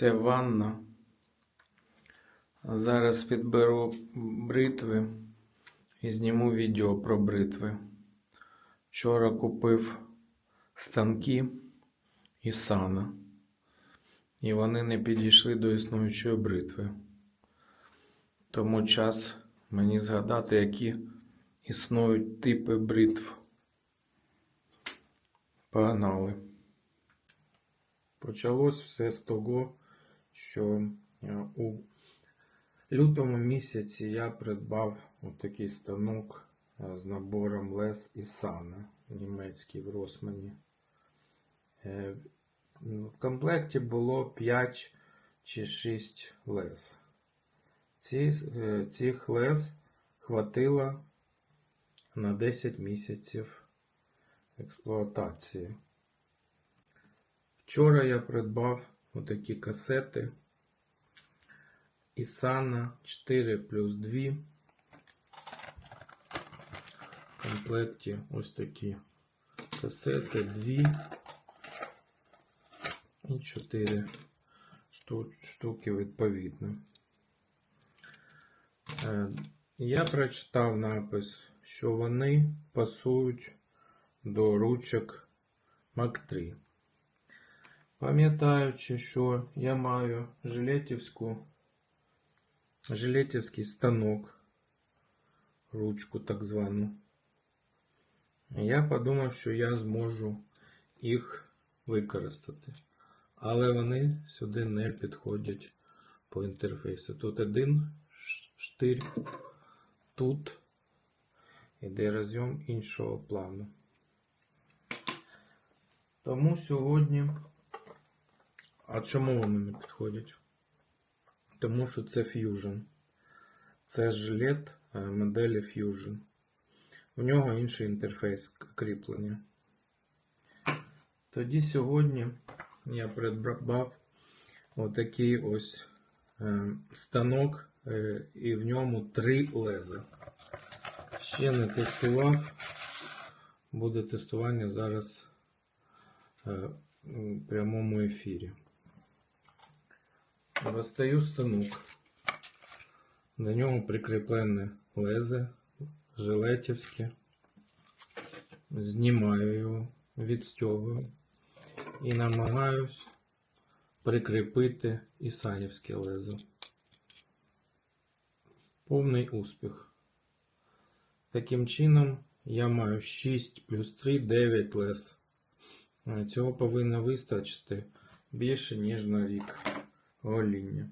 Це ванна. Зараз підберу бритви і зніму відео про бритви. Вчора купив станки і сана. І вони не підійшли до існуючої бритви. Тому час мені згадати, які існують типи бритв. Погнали. Почалось все з того, що е, у лютому місяці я придбав отакий станок е, з набором лес і сана німецький в Росмані. Е, В комплекті було 5 чи 6 лес. Цих лес хватило на 10 місяців експлуатації. Вчора я придбав отакі касети Ісана 4 плюс 2. В комплекті ось такі касети 2 і 4 штуки відповідно. Е, Я прочитав напис, що вони пасують до ручок Mac 3. Пам'ятаючи, що я маю жилетівську, жилетівський станок, ручку так звану, я подумав, що я зможу їх використати. Але вони сюди не підходять по інтерфейсу. Тут один штир, тут іде розйом іншого плану. Тому сьогодні. А чому вони не підходять? Тому що це Fusion. Це жилет е, моделі Fusion. У нього інший інтерфейс кріплення. Тоді сьогодні я придбав отакий ось е, станок, е, і в ньому три леза. Ще не тестував. Буде тестування зараз в прямому ефірі. Достаю станок. До нього прикріплене лезе жилетівське. Знімаю його, відстягую і намагаюсь прикріпити ісанівське лезо. Повний успіх. Таким чином я маю 6 плюс 3 9 лез. Цього повинно вистачити більше, ніж на рік гоління.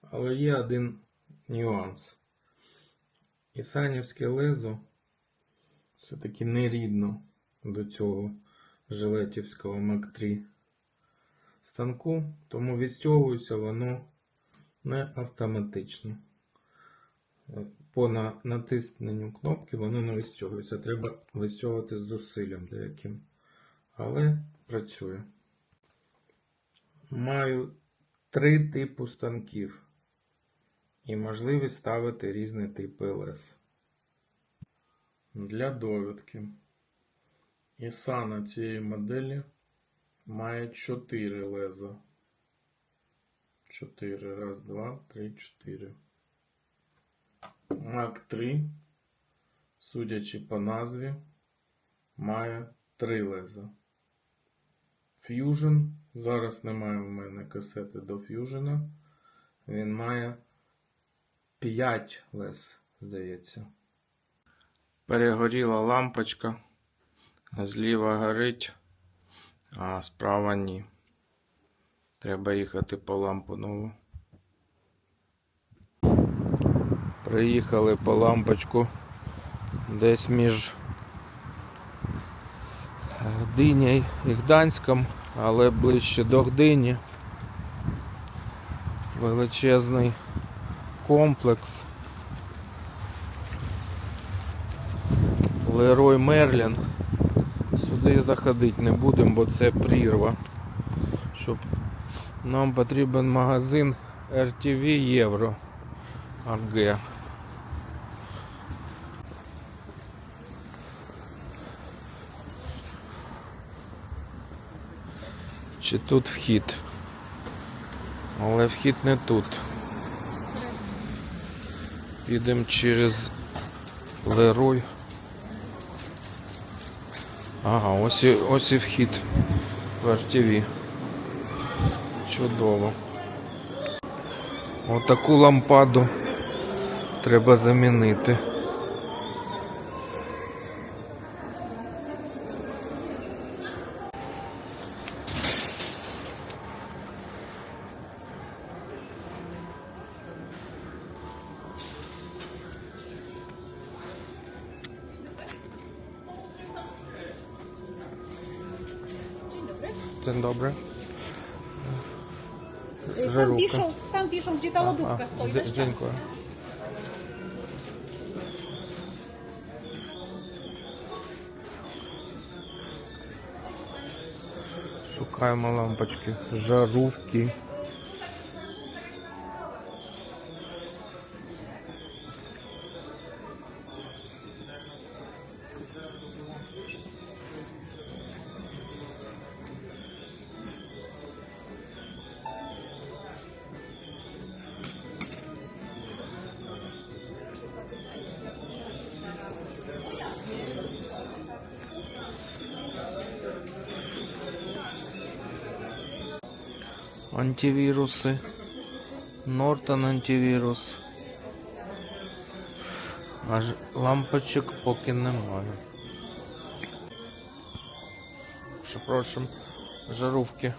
Але є один нюанс. Ісанівське лезо все-таки не рідно до цього жилетівського Мак 3 станку, тому відстягується воно не автоматично. По натисненню кнопки воно не вистягується. Треба вистягувати з зусиллям деяким. Але працює. Маю три типу станків і можливість ставити різні типи лес. Для довідки. Ісана цієї моделі має 4 леза. 4. Раз, два, три, чотири. Мак 3, судячи по назві, має 3 леза. Fusion. Зараз немає в мене касети до Fusion. Він має 5 лес, здається. Перегоріла лампочка. Зліва горить, а справа ні. Треба їхати по лампу нову. Приїхали по лампочку десь між Гдиня і Гданськом, але ближче до Гдині. Величезний комплекс. Лерой Мерлін. Сюди заходити не будемо, бо це прірва. Щоб нам потрібен магазин RTV Євро АГ. Чи тут вхід? Але вхід не тут. Підемо через Лерой. Ага, ось і, ось і вхід в RTV. Чудово. Отаку лампаду треба замінити. Piszą, gdzie ta lodówka stoi. dzie- Weź tam. dziękuję. Шукаємо лампочки, жаровки. Антивіруси. Нортон антивірус. Аж лампочок поки немає. Що прочим, жаровки.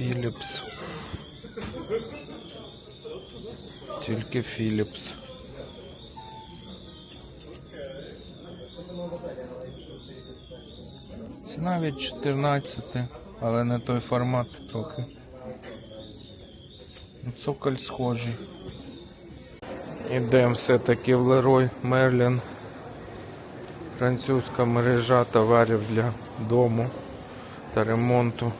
Philips. Тільки Philips. Ціна від 14, але не той формат трохи. Цоколь схожий. Ідемо все-таки в Лерой Мерлін. Французька мережа товарів для дому та ремонту.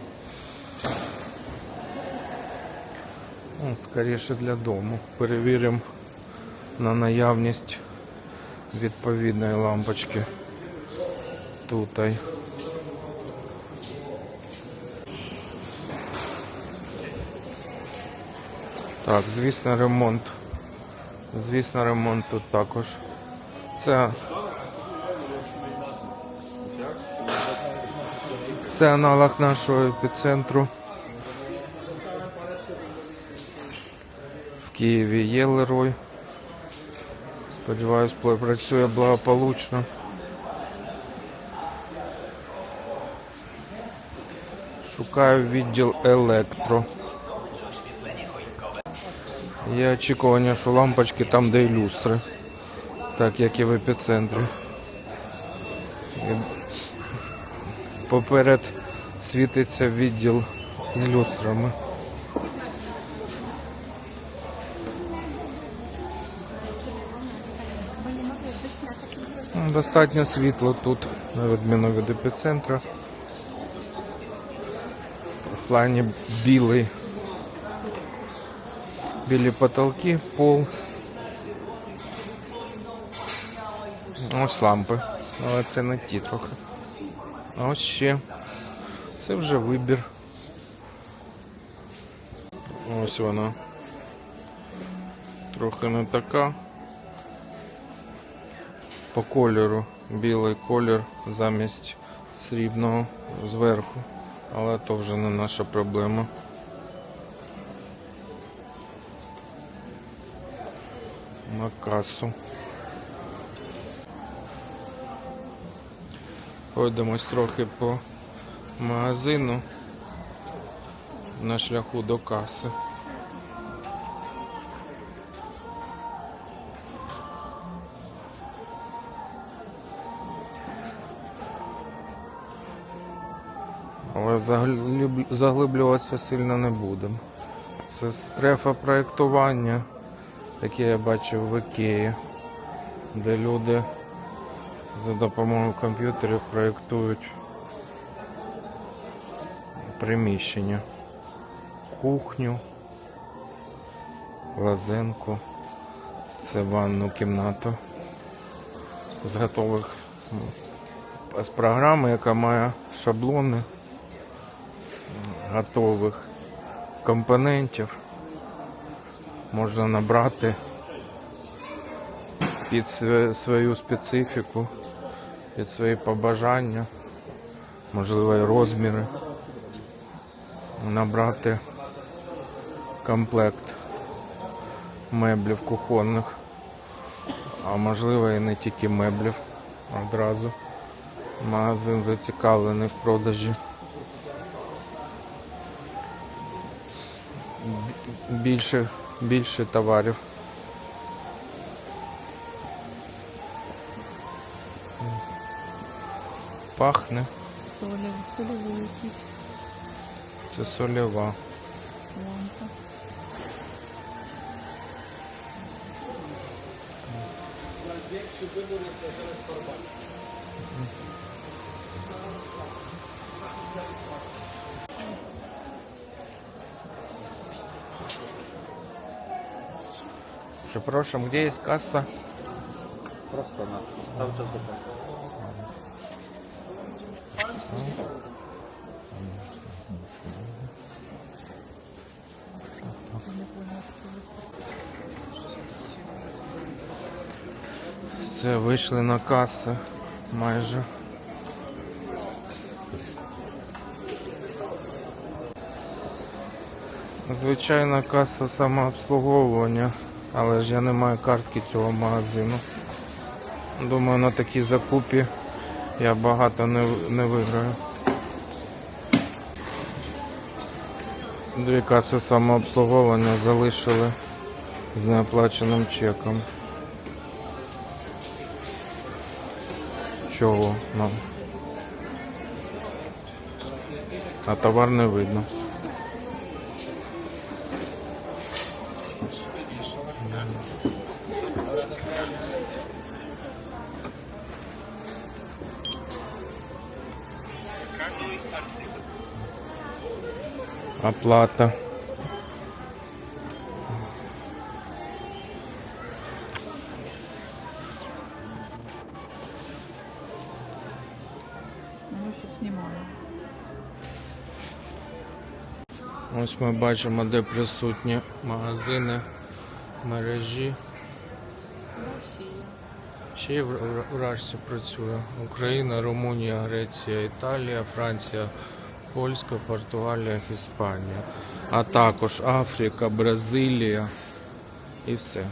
Ну, скоріше для дому. Перевіримо на наявність відповідної лампочки. Тутай. Так, звісно, ремонт. Звісно, ремонт тут також. Це. Це аналог нашого епіцентру. Києві є Лерой. Сподіваюсь, працює благополучно. Шукаю відділ електро. Є очікування, що лампочки там, де і люстри. Так як і в епіцентрі. І Поперед світиться відділ з люстрами. Достатньо світло тут, на відміну від епіцентра. В плані білий. Білі потолки, пол. Ось лампи. Але це не ті трохи. А ось ще. Це вже вибір. Ось вона. Трохи не така. По кольору білий колір замість срібного зверху. Але то вже не наша проблема. На касу. Пройдемось трохи по магазину на шляху до каси. Заглиблюватися сильно не будемо. Це стрефа проєктування, яке я бачив в Ікеї, де люди за допомогою комп'ютерів проєктують приміщення. Кухню, лазенку, це ванну кімнату з готових з програми, яка має шаблони готових компонентів. Можна набрати під свою специфіку, під свої побажання, можливо, і розміри. Набрати комплект меблів кухонних, а можливо і не тільки меблів одразу. Магазин зацікавлений в продажі більше, більше товарів. Пахне, Солі, сольові якісь це сольова. лампа. Przepraszam, gdzie jest kasa? Просто на став час Все, вийшли на касу майже. Звичайна каса самообслуговування, але ж я не маю картки цього магазину. Думаю, на такій закупі я багато не, не виграю. Дві каси самообслуговування залишили з неоплаченим чеком. Чого нам? А товар не видно. Оплата. Ну. Ось ми бачимо, де присутні магазини, мережі. Ще й в Рашці працює. Україна, Румунія, Греція, Італія, Франція, Польська, Португалія, Іспанія. А також Африка, Бразилія і все.